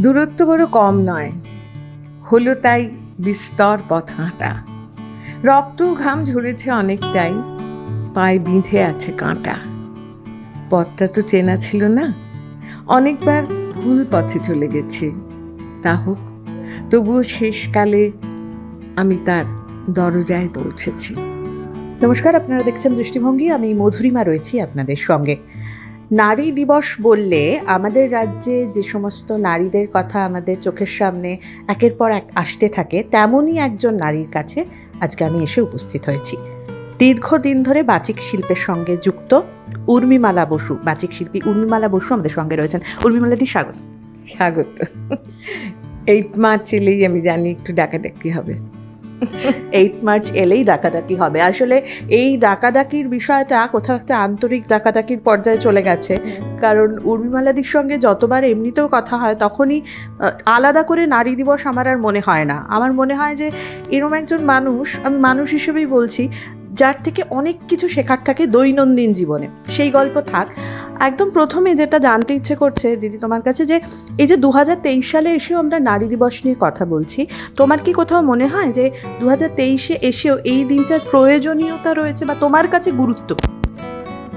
দূরত্ব বড় কম নয়। হলো তাই বিস্তর পথ হাঁটা। রক্ত ঘাম ঝরেছে অনেকটাই, পায়ে বিঁধে আছে কাঁটা। পথটা তো চেনা ছিল না। অনেকবার ভুল পথে চলে গেছি। তা হোক, তবুও শেষকালে আমি তার দরজায় পৌঁছেছি। নমস্কার, আপনারা দেখছেন দৃষ্টিভঙ্গি। আমি মধুরিমা রয়েছি আপনাদের সঙ্গে। নারী দিবস বললে আমাদের রাজ্যে যে সমস্ত নারীদের কথা আমাদের চোখের সামনে একের পর এক আসতে থাকে, তেমনই একজন নারীর কাছে আজকে আমি এসে উপস্থিত হয়েছি। দীর্ঘদিন ধরে বাচিক শিল্পের সঙ্গে যুক্ত উর্মিমালা বসু, বাচিক শিল্পী উর্মিমালা বসু আমাদের সঙ্গে রয়েছেন। উর্মিমালা দি, স্বাগত। স্বাগত। এইট মার্চ এলেই আমি জানি একটু ডাকাডাকি হবে। এইট মার্চ এলেই ডাকাডাকি হবে। আসলে এই ডাকাডাকির বিষয়টা কোথাও একটা আন্তরিক ডাকাডাকির পর্যায়ে চলে গেছে। কারণ উর্মিমালাদির সঙ্গে যতবার এমনিতেও কথা হয়, তখনই আলাদা করে নারী দিবস আমার আর মনে হয় না। আমার মনে হয় যে এরম একজন মানুষ, আমি মানুষ হিসেবেই বলছি যার থেকে অনেক কিছু শেখার থাকে দৈনন্দিন জীবনে। সেই গল্প থাক। একদম প্রথমে যেটা জানতে ইচ্ছে করছে দিদি তোমার কাছে যে, এই যে দু হাজার তেইশ সালে এসেও আমরা নারী দিবস নিয়ে কথা বলছি, তোমার কি কোথাও মনে হয় যে দু হাজার তেইশে এসেও এই দিনটার প্রয়োজনীয়তা রয়েছে বা তোমার কাছে গুরুত্ব?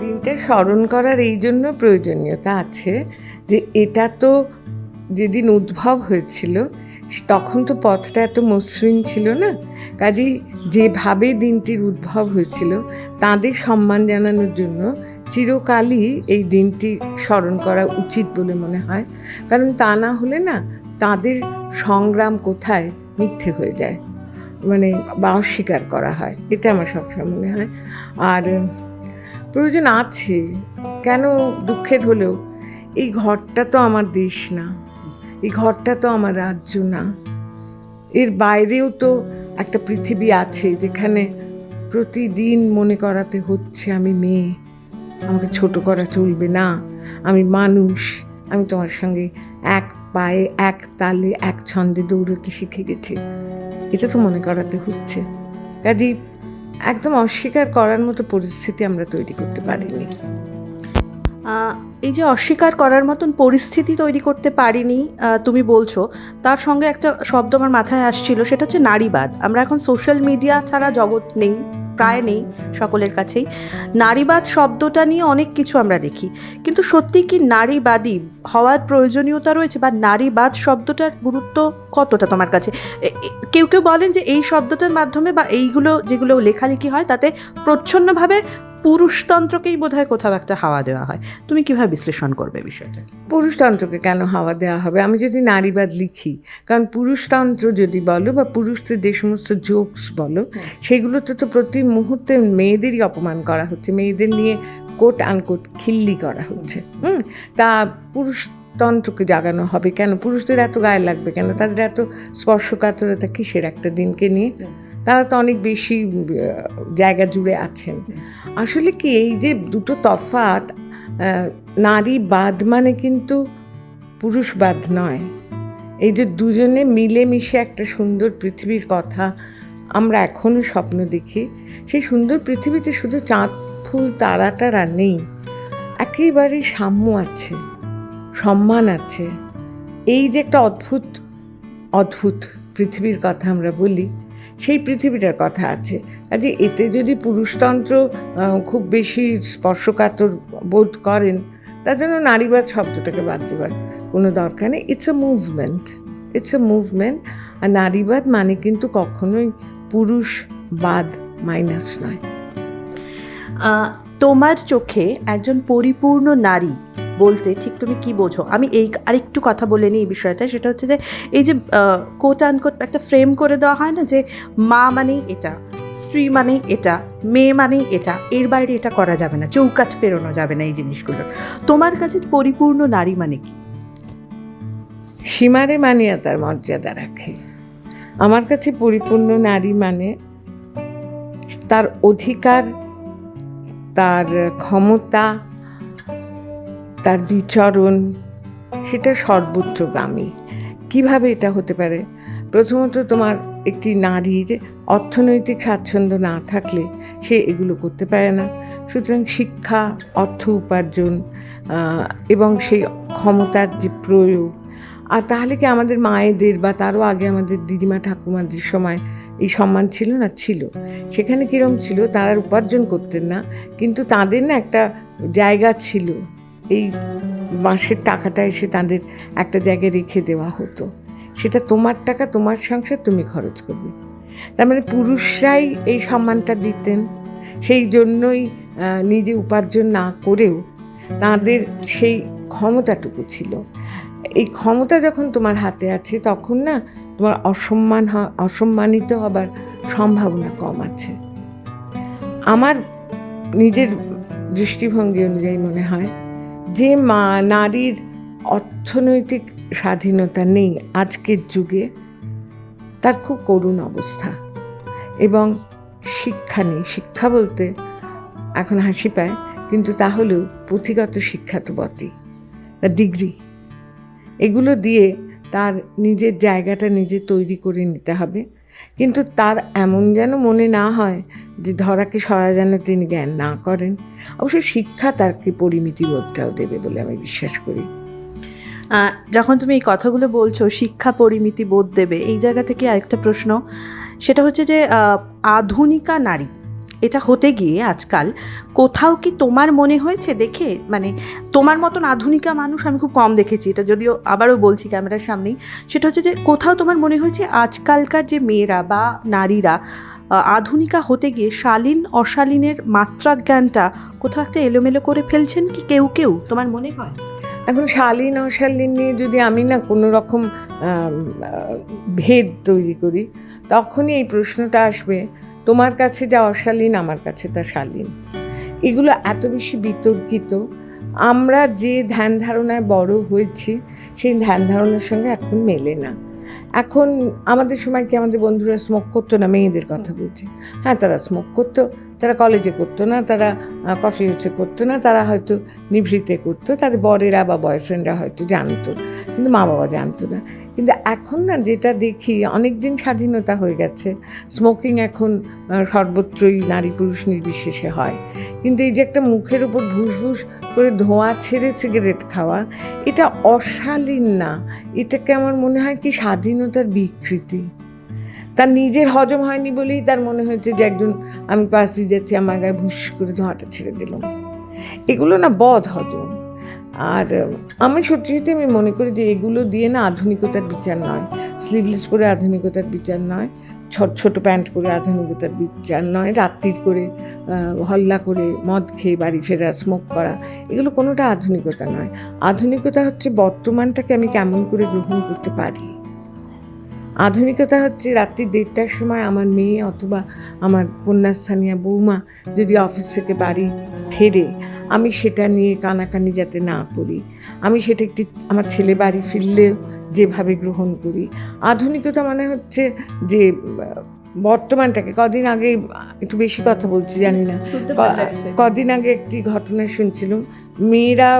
দিনটা স্মরণ করার এই জন্য প্রয়োজনীয়তা আছে যে, এটা তো যেদিন উদ্ভব হয়েছিল তখন তো পথটা এত মসৃণ ছিল না। কাজেই যেভাবে দিনটির উদ্ভব হয়েছিল, তাদের সম্মান জানানোর জন্য চিরকালই এই দিনটি স্মরণ করা উচিত বলে মনে হয়। কারণ তা না হলে না তাদের সংগ্রাম কোথায় মিথ্যে হয়ে যায় মানে বা অস্বীকার করা হয়। এটা আমার সবসময় মনে হয়। আর প্রয়োজন আছে, কেন দুঃখের হলেও এই ঘরটা তো আমার দেশ না। এই ঘরটা তো আমার রাজ্য না। এর বাইরেও তো একটা পৃথিবী আছে যেখানে প্রতিদিন মনে করাতে হচ্ছে আমি মেয়ে। আমাকে ছোট করা চলবে না। আমি মানুষ। আমি তোমার সঙ্গে এক পায়ে, এক তালে, এক ছন্দে দৌড়তে শিখে গেছি। এটা তো মনে করাতে হচ্ছে। কাজেই একদম অস্বীকার করার মতো পরিস্থিতি আমরা তৈরি করতে পারিনি। এই যে অস্বীকার করার মতন পরিস্থিতি তৈরি করতে পারিনি তুমি বলছো, তার সঙ্গে একটা শব্দ আমার মাথায় আসছিল, সেটা হচ্ছে নারীবাদ। আমরা এখন সোশ্যাল মিডিয়া ছাড়া জগৎ নেই, প্রায় নেই সকলের কাছেই। নারীবাদ শব্দটা নিয়ে অনেক কিছু আমরা দেখি। কিন্তু সত্যি কি নারীবাদী হওয়ার প্রয়োজনীয়তা রয়েছে বা নারীবাদ শব্দটার গুরুত্ব কতটা তোমার কাছে? কেউ কেউ বলেন যে এই শব্দটার মাধ্যমে বা এইগুলো যেগুলো লেখালেখি হয়, তাতে প্রচ্ছন্নভাবে পুরুষতন্ত্রকেই বোধহয় কোথাও একটা হাওয়া দেওয়া হয়। তুমি কীভাবে বিশ্লেষণ করবে বিষয়টা? পুরুষতন্ত্রকে কেন হাওয়া দেওয়া হবে? আমি যদি নারীবাদ লিখি কারণ পুরুষতন্ত্র যদি বলো বা পুরুষদের যে সমস্ত জোকস বলো সেগুলোতে তো প্রতি মুহূর্তে মেয়েদেরই অপমান করা হচ্ছে। মেয়েদের নিয়ে কোট আনকোট খিল্লি করা হচ্ছে। হুম? তা পুরুষতন্ত্রকে জাগানো হবে কেন? পুরুষদের এত গায়ে লাগবে কেন? তাদের এত স্পর্শকাতরতা কিসের একটা দিনকে নিয়ে? তারা তো অনেক বেশি জায়গা জুড়ে আছেন। আসলে কি এই যে দুটো তফাত নারীবাদ মানে কিন্তু পুরুষবাদ নয়। এই যে দুজনে মিলেমিশে একটা সুন্দর পৃথিবীর কথা আমরা এখনও স্বপ্ন দেখি, সেই সুন্দর পৃথিবীতে শুধু চাঁদ, ফুল তারা নেই। একেবারে সাম্য আছে, সম্মান আছে। এই যে একটা অদ্ভুত অদ্ভুত পৃথিবীর কথা আমরা বলি সেই পৃথিবীটার কথা আছে। কাজে এতে যদি পুরুষতন্ত্র খুব বেশি স্পর্শকাতর বোধ করেন, তার জন্য নারীবাদ শব্দটাকে বাদ দেবার কোনো দরকার নেই। It's a movement it's a movement আর নারীবাদ মানে কিন্তু কখনোই পুরুষবাদ মাইনাস নয়। তোমার চোখে একজন পরিপূর্ণ নারী বলতে ঠিক তুমি কি বোঝো? আমি এই আরেকটু কথা বলে নিই এই বিষয়টা, সেটা হচ্ছে যে এই যে কোট আনকোট একটা ফ্রেম করে দেওয়া হয় না যে মা মানেই এটা, স্ত্রী মানেই এটা, মেয়ে মানেই এটা, এর বাইরে এটা করা যাবে না, চৌকাঠ পেরোনো যাবে না এই জিনিসগুলো। তোমার কাছে পরিপূর্ণ নারী মানে কি? সীমারে মানিয়া তার মর্যাদা রাখে। আমার কাছে পরিপূর্ণ নারী মানে তার অধিকার, তার ক্ষমতা তার বিচরণ, সেটা সর্বত্র সর্বত্রগামী। কীভাবে এটা হতে পারে? প্রথমত তোমার একটি নারীর অর্থনৈতিক স্বাচ্ছন্দ্য না থাকলে সে এগুলো করতে পারে না। সুতরাং শিক্ষা, অর্থ উপার্জন এবং সেই ক্ষমতার যে প্রয়োগ। আর তাহলে কি আমাদের মায়েদের বা তারও আগে আমাদের দিদিমা ঠাকুমাদের সময় এই সম্মান ছিল না? ছিল। সেখানে কীরম ছিল? তারা উপার্জন করতেন না। কিন্তু তাদের না একটা জায়গা ছিল। এই মাসের টাকাটা এসে তাদের একটা জায়গায় রেখে দেওয়া হতো। সেটা তোমার টাকা, তোমার সংসার, তুমি খরচ করবে। তার মানে পুরুষরাই এই সম্মানটা দিতেন। সেই জন্যই নিজে উপার্জন না করেও তাদের সেই ক্ষমতাটুকু ছিল। এই ক্ষমতা যখন তোমার হাতে আছে, তখন না তোমার অসম্মান অসম্মানিত হবার সম্ভাবনা কম আছে। আমার নিজের দৃষ্টিভঙ্গি অনুযায়ী মনে হয় যে মা নারীর অর্থনৈতিক স্বাধীনতা নেই আজকের যুগে, তার খুব করুণ অবস্থা। এবং শিক্ষা নেই। শিক্ষা বলতে এখন হাসি পায়, কিন্তু তাহলেও পুঁথিগত শিক্ষা তো বটেই। ডিগ্রি। এগুলো দিয়ে তার নিজের জায়গাটা নিজে তৈরি করে নিতে হবে। কিন্তু তার এমন যেন মনে না হয় যে ধরাকে সরা যেন তিনি জ্ঞান না করেন। অবশ্য শিক্ষা তার কি পরিমিতি বোধটাও দেবে বলে আমি বিশ্বাস করি। যখন তুমি এই কথাগুলো বলছো, শিক্ষা পরিমিতি বোধ দেবে, এই জায়গা থেকে আরেকটা প্রশ্ন। সেটা হচ্ছে যে আধুনিকা নারী এটা হতে গিয়ে আজকাল কোথাও কি তোমার মনে হয়েছে দেখে? মানে তোমার মতন আধুনিকা মানুষ আমি খুব কম দেখেছি। এটা যদিও আবারও বলছি ক্যামেরার সামনেই। সেটা হচ্ছে যে কোথাও তোমার মনে হয়েছে আজকালকার যে মেয়েরা বা নারীরা আধুনিকা হতে গিয়ে শালীন, অশালীনের মাত্রা জ্ঞানটা কোথাও একটা এলোমেলো করে ফেলছেন কি কেউ কেউ? তোমার মনে হয়? এখন শালীন, অশালীন নিয়ে যদি আমি না কোনো রকম ভেদ তৈরি করি, তখনই এই প্রশ্নটা আসবে। তোমার কাছে যা অশালীন, আমার কাছে তা শালীন। এগুলো এত বেশি বিতর্কিত। আমরা যে ধ্যান ধারণায় বড় হয়েছি, সেই ধ্যান ধারণার সঙ্গে এখন মেলে না। এখন আমাদের সময় কি আমাদের বন্ধুরা স্মোক করতো না? মেয়েদের কথা বলছি। হ্যাঁ তারা স্মোক করতো, তারা কলেজে করতো না, তারা কফি হচ্ছে করতো না, তারা হয়তো নিভৃতে করতো, তাদের বরেরা বা বয়ফ্রেন্ডরা হয়তো জানতো। কিন্তু মা বাবা জানতো না। কিন্তু এখন না যেটা দেখি অনেক দিন স্বাধীনতা হয়ে গেছে। স্মোকিং এখন সর্বত্রই নারী পুরুষ নির্বিশেষে হয়। কিন্তু এই যে একটা মুখের উপর ভুসভুস করে ধোঁয়া ছেড়ে সিগারেট খাওয়া, এটা অশালীন না। এটাকে আমার মনে হয় কি স্বাধীনতার বিকৃতি। তার নিজের হজম হয়নি বলেই তার মনে হয়েছে যে একজন, আমি পাশ দিয়ে যাচ্ছি, আমার গায়ে ভুস করে ধোঁয়াটা ছেড়ে দিলাম। এগুলো না বদ হজম। আর আমি সত্যি সত্যি আমি মনে করি যে এগুলো দিয়ে না আধুনিকতার বিচার নয়। স্লিভলেস পরে আধুনিকতার বিচার নয়, ছোট ছোট প্যান্ট পরে আধুনিকতার বিচার নয়, রাত্রির করে হল্লা করে মদ খেয়ে বাড়ি ফেরা স্মোক করা, এগুলো কোনোটা আধুনিকতা নয়। আধুনিকতা হচ্ছে বর্তমানটাকে আমি কেমন করে গ্রহণ করতে পারি। আধুনিকতা হচ্ছে রাত্রি দেড়টার সময় আমার মেয়ে অথবা আমার কন্যাস্থানীয় বৌমা যদি অফিস থেকে বাড়ি ফেরে আমি সেটা নিয়ে কানাকানি যাতে না করি। আমি সেটা একটি আমার ছেলে বাড়ি ফিরলেও যেভাবে গ্রহণ করি। আধুনিকতা মানে হচ্ছে যে বর্তমানটাকে কদিন আগে একটু বেশি কথা বলছি জানি না। কদিন আগে একটি ঘটনা শুনছিলাম। মেয়েরা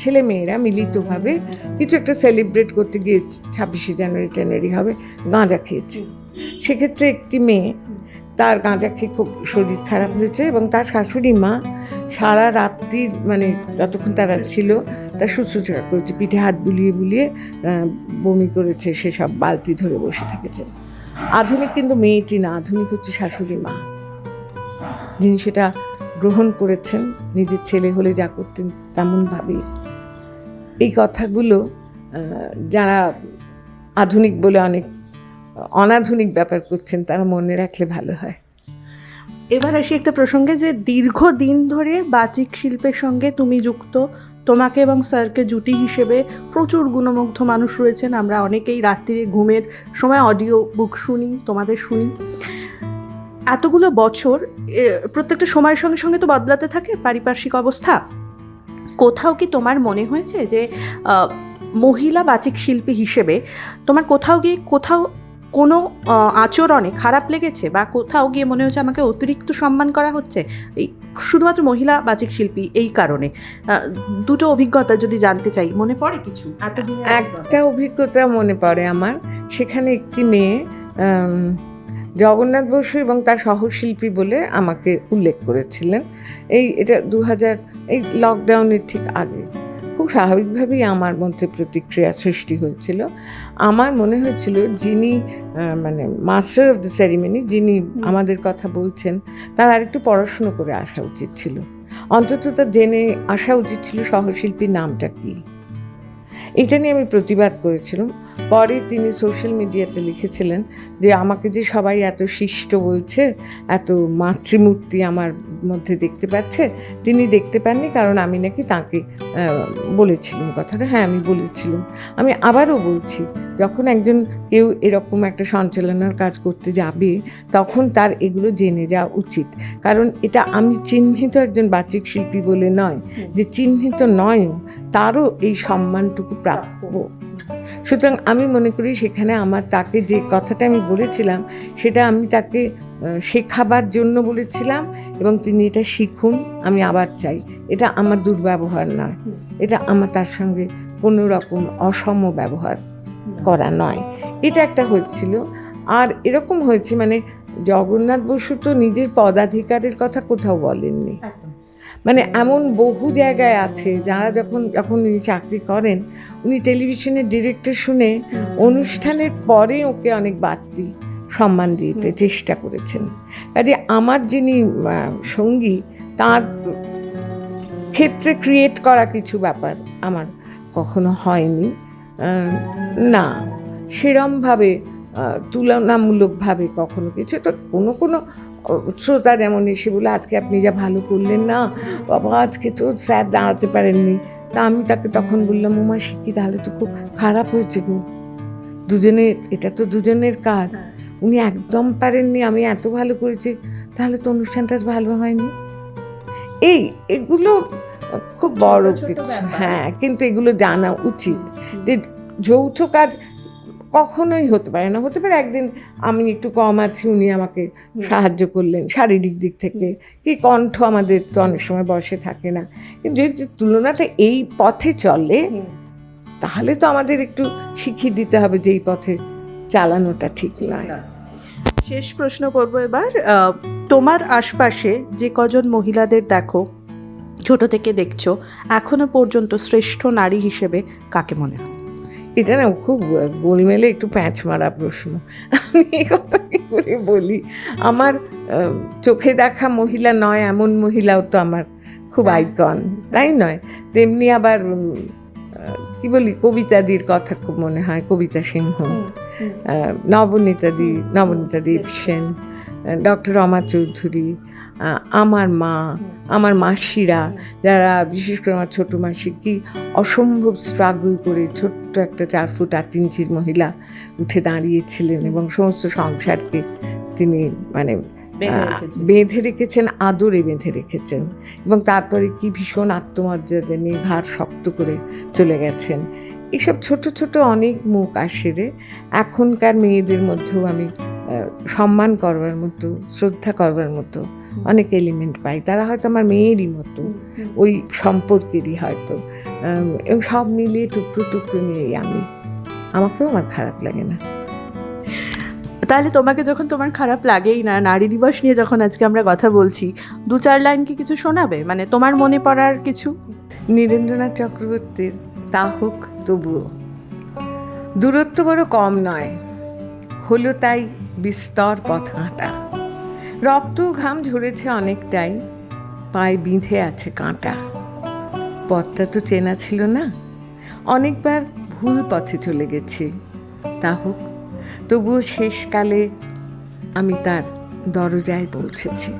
ছেলে মেয়েরা মিলিতভাবে কিছু একটা সেলিব্রেট করতে গিয়ে ছাব্বিশে জানুয়ারি জানুয়ারি হবে গাঁজা খেয়েছে। সেক্ষেত্রে একটি মেয়ে তার গাঁজা খেয়ে খুব শরীর খারাপ হয়েছে এবং তার শাশুড়ি মা সারা রাত্রির মানে যতক্ষণ তারা ছিল, তার শুশ্রূষা করেছে, পিঠে হাত বুলিয়ে বুলিয়ে বমি করেছে, সেসব বালতি ধরে বসে থেকেছে। আধুনিক কিন্তু মেয়েটি না, আধুনিক হচ্ছে শাশুড়ি মা। যিনি সেটা গ্রহণ করেছেন, নিজের ছেলে হলে যা করতেন তেমনভাবেই এই কথাগুলো যারা আধুনিক বলে অনেক অনাধুনিক ব্যাপার করছেন, তারা মনে রাখলে ভালো হয়। এবার আসি একটা প্রসঙ্গে যে দীর্ঘদিন ধরে বাচিক শিল্পের সঙ্গে তুমি যুক্ত, তোমাকে এবং স্যারকে জুটি হিসেবে প্রচুর গুণমুগ্ধ মানুষ রয়েছেন। আমরা অনেকেই রাত্রিরে ঘুমের সময় অডিও বুক শুনি, তোমাদের শুনি। এতগুলো বছর প্রত্যেকটা সময়ের সঙ্গে সঙ্গে তো বদলাতে থাকে পারিপার্শ্বিক অবস্থা। কোথাও কি তোমার মনে হয়েছে যে মহিলা বাচিক শিল্পী হিসেবে তোমার কোথাও গিয়ে কোথাও কোনো আচরণে খারাপ লেগেছে বা কোথাও গিয়ে মনে হচ্ছে আমাকে অতিরিক্ত সম্মান করা হচ্ছে, এই শুধুমাত্র মহিলা বাচিক শিল্পী এই কারণে দুটো অভিজ্ঞতা যদি জানতে চাই, মনে পড়ে কিছু? একটা অভিজ্ঞতা মনে পড়ে আমার, সেখানে একটি মেয়ে জগন্নাথ বসু এবং তার সহশিল্পী বলে আমাকে উল্লেখ করেছিলেন। এই এটা দু হাজার এই লকডাউনের ঠিক আগে। খুব স্বাভাবিকভাবেই আমার মধ্যে প্রতিক্রিয়া সৃষ্টি হয়েছিল। আমার মনে হয়েছিল যিনি মানে মাস্টার অফ দ্য সেরিমনি যিনি আমাদের কথা বলছেন তার আরেকটু পড়াশুনো করে আসা উচিত ছিল। অন্তত তা জেনে আসা উচিত ছিল সহশিল্পীর নামটা কী। এটা নিয়ে আমি প্রতিবাদ করেছিলাম। পরে তিনি সোশ্যাল মিডিয়াতে লিখেছিলেন যে, আমাকে যে সবাই এত শিষ্ট বলছে, এত মাতৃমূর্তি আমার মধ্যে দেখতে পাচ্ছে, তিনি দেখতে পাননি কারণ আমি নাকি তাকে বলেছিলাম কথাটা। হ্যাঁ আমি বলেছিলাম। আমি আবারও বলছি যখন একজন কেউ এরকম একটা সঞ্চালনার কাজ করতে যাবে তখন তার এগুলো জেনে যাওয়া উচিত। কারণ এটা আমি চিহ্নিত একজন বাচিক শিল্পী বলে নয় যে চিহ্নিত নয়ও তারও এই সম্মানটুকু প্রাপ্য। সুতরাং আমি মনে করি সেখানে আমার তাকে যে কথাটা আমি বলেছিলাম সেটা আমি তাকে শেখাবার জন্য বলেছিলাম এবং তিনি এটা শিখুন আমি আবার চাই। এটা আমার দুর্ব্যবহার নয়। এটা আমার তার সঙ্গে কোনো রকম অসম ব্যবহার। করা নয়। এটা একটা হয়েছিল। আর এরকম হয়েছে মানে জগন্নাথ বসু তো নিজের পদাধিকারের কথা কোথাও বলেননি। মানে এমন বহু জায়গায় আছে যারা যখন যখন উনি চাকরি করেন উনি টেলিভিশনের ডিরেক্টর শুনে অনুষ্ঠানের পরে ওকে অনেক বাড়তি সম্মান দিতে চেষ্টা করেছেন। কাজে আমার যিনি সঙ্গী তার ক্ষেত্রে ক্রিয়েট করা কিছু ব্যাপার আমার কখনো হয়নি। না সেরমভাবে তুলনামূলকভাবে কখনো কিছু তো কোনো কোনো শ্রোতা যেমন এসে বলে আজকে আপনি যা ভালো করলেন না বাবা আজকে তো স্যার দাঁড়াতে পারেননি। তা আমি তাকে তখন বললাম উমা শিখি তাহলে তো খুব খারাপ হয়েছে গো। দুজনের এটা তো দুজনের কাজ। উনি একদম পারেননি আমি এত ভালো করেছি তাহলে তো অনুষ্ঠানটা ভালো হয়নি। এই এগুলো খুব বড় কিছু। হ্যাঁ কিন্তু এগুলো জানা উচিত যে যৌথ কাজ কখনোই হতে পারে না। হতে পারে একদিন আমি একটু কম আছি উনি আমাকে সাহায্য করলেন শারীরিক দিক থেকে। কি কণ্ঠ আমাদের তো অনেক সময় বসে থাকে না। কিন্তু যদি তুলনাটা এই পথে চলে তাহলে তো আমাদের একটু শিখিয়ে দিতে হবে যে এই পথে চালানোটা ঠিক নয়। শেষ প্রশ্ন করব এবার। তোমার আশপাশে যে কজন মহিলাদের দেখো ছোট থেকে দেখছ এখনও পর্যন্ত শ্রেষ্ঠ নারী হিসেবে কাকে মনে হয়? এটা না খুব গোলমেলে একটু প্যাঁচ মারা প্রশ্ন। আমি এই কথা কি করে বলি আমার চোখে দেখা মহিলা নয় এমন মহিলাও তো আমার খুব আইকন তাই নয়? তেমনি আবার কি বলি কবিতাদির কথা খুব মনে হয় কবিতা সিংহ। নবনীতাদি নবনীতা দেব সেন ডক্টর রমা চৌধুরী আমার মা আমার মাসিরা যারা বিশেষ করে আমার ছোটো মাসি কি অসম্ভব স্ট্রাগল করে ছোট্ট একটা চার ফুট আট ইঞ্চির মহিলা উঠে দাঁড়িয়েছিলেন এবং সমস্ত সংসারকে তিনি মানে বেঁধে রেখেছেন। আদরে বেঁধে রেখেছেন এবং তারপরে কি ভীষণ আত্মমর্যাদা নিয়ে ঘাট শক্ত করে চলে গেছেন। এইসব ছোট ছোট অনেক মুখ আসে রে। এখনকার মেয়েদের মধ্যেও আমি সম্মান করবার মতো শ্রদ্ধা করবার মতো অনেক এলিমেন্ট পাই। তারা হয়তো আমার মেয়েরই মতো ওই সম্পর্কেরই হয়তো। এবং সব মিলিয়ে টুকরো টুকরো নিয়েই আমি আমাকেও আমার খারাপ লাগে না। তাহলে তোমাকে যখন তোমার খারাপ লাগেই না নারী দিবস নিয়ে যখন আজকে আমরা কথা বলছি দু চার লাইন কি কিছু শোনাবে? মানে তোমার মনে পড়ার কিছু? নীরেন্দ্রনাথ চক্রবর্তীর তা হোক তবুও। দূরত্ব বড় কম নয়, হলো তাই বিস্তর পথ হাঁটা। রক্ত ঘাম ঝরেছে অনেকটাই, পায়ে বিঁধে আছে কাঁটা। পথটা তো চেনা ছিল না। অনেকবার ভুল পথে চলে গেছি। তা হোক, তবুও শেষকালে আমি তার দরজায় পৌঁছেছি।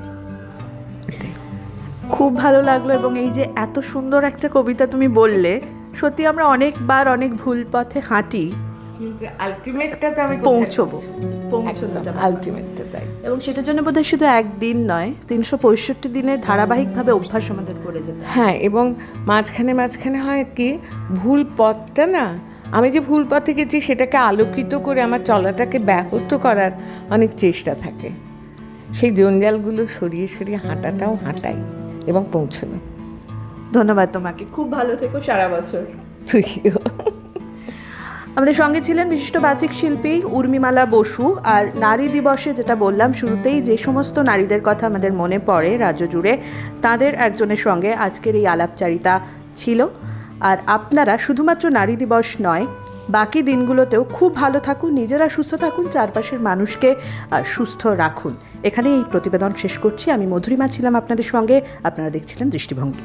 খুব ভালো লাগল এবং এই যে এত সুন্দর একটা কবিতা তুমি বললে সত্যি আমরা অনেকবার অনেক ভুল পথে হাঁটি। কিন্তু আলটিমেটটা তো আমি পৌঁছবো। আলটিমেটটা তাই। এবং সেটার জন্য বোধহয় শুধু একদিন নয় তিনশো পঁয়ষট্টি দিনের ধারাবাহিকভাবে অভ্যাস আমাদের করে যেতে হ্যাঁ এবং মাঝখানে মাঝখানে হয় কি ভুল পথটা না আমি যে ভুল পথে গেছি সেটাকে আলোকিত করে আমার চলাটাকে ব্যাহত করার অনেক চেষ্টা থাকে। সেই জঞ্জালগুলো সরিয়ে সরিয়ে হাঁটাটাও হাঁটাই এবং পৌঁছানো। ধন্যবাদ তোমাকে। খুব ভালো থেকো সারা বছর। তুইও আমাদের সঙ্গে ছিলেন বিশিষ্ট বাচিক শিল্পী উর্মিমালা বসু আর নারী দিবসে যেটা বললাম শুরুতেই, যে সমস্ত নারীদের কথা আমাদের মনে পড়ে রাজ্য জুড়ে, তাদের একজনের সঙ্গে আজকের এই আলাপচারিতা ছিল। আর আপনারা শুধুমাত্র নারী দিবস নয়, বাকি দিনগুলোতেও খুব ভালো থাকুন, নিজেরা সুস্থ থাকুন, চারপাশের মানুষকে সুস্থ রাখুন। এখানে এই প্রতিবেদন শেষ করছি। আমি মধুরিমা ছিলাম আপনাদের সঙ্গে, আপনারা দেখছিলেন দৃষ্টিভঙ্গি।